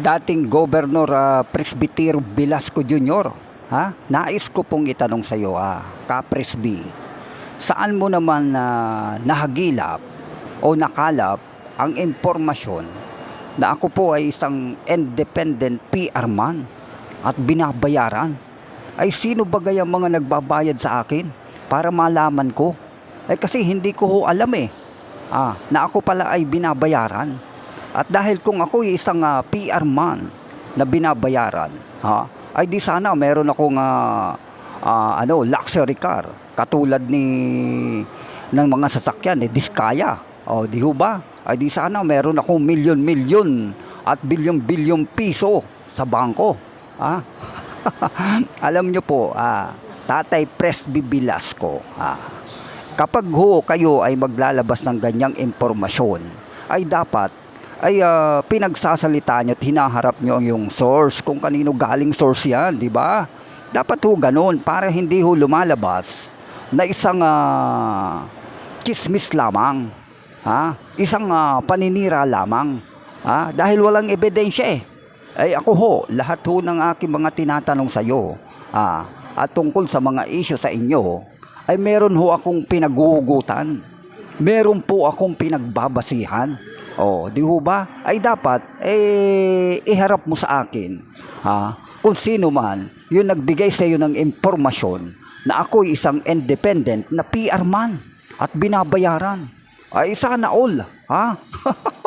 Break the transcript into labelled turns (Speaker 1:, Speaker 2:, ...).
Speaker 1: dating Governor ah, Presbytero Velasco Jr. Ha? Nais ko pong itanong sa iyo, ah, Ka-Presby. Saan mo naman na nahagilap o nakalap ang impormasyon na ako po ay isang independent PR man at binabayaran? Ay sino ba ang mga nagbabayad sa akin para malaman ko? Eh kasi hindi ko alam eh. Ah, na ako pala ay binabayaran. At dahil kung ako ay isang ah, PR man na binabayaran, ha, ay di sana meron akong ah, ah, ano, luxury car katulad ni ng mga sasakyan ni Diskaya. O di ho ba? Ay di sana meron akong milyon-milyon at bilyon-bilyon piso sa bangko. Ha? Alam nyo po, ah, Tatay Presby Velasco, ah, kapag ho kayo ay maglalabas ng ganyang impormasyon, ay dapat ay ah, pinagsasalita nyo at hinaharap nyo ang yung source, kung kanino galing source yan, di ba? Dapat ho ganun para hindi ho lumalabas na isang ah, chismis lamang, ha? isang ah, paninira lamang, ha? dahil walang ebidensya eh. Ay ako ho, lahat ho ng aking mga tinatanong sa iyo ah, at tungkol sa mga issue sa inyo, ay meron ho akong pinaguhugutan. Meron po akong pinagbabasihan. O, di ho ba? Ay dapat, eh, iharap mo sa akin, ha? Kung sino man, yung nagbigay sa iyo ng impormasyon na ako'y isang independent na PR man at binabayaran. Ay, sana all, ha?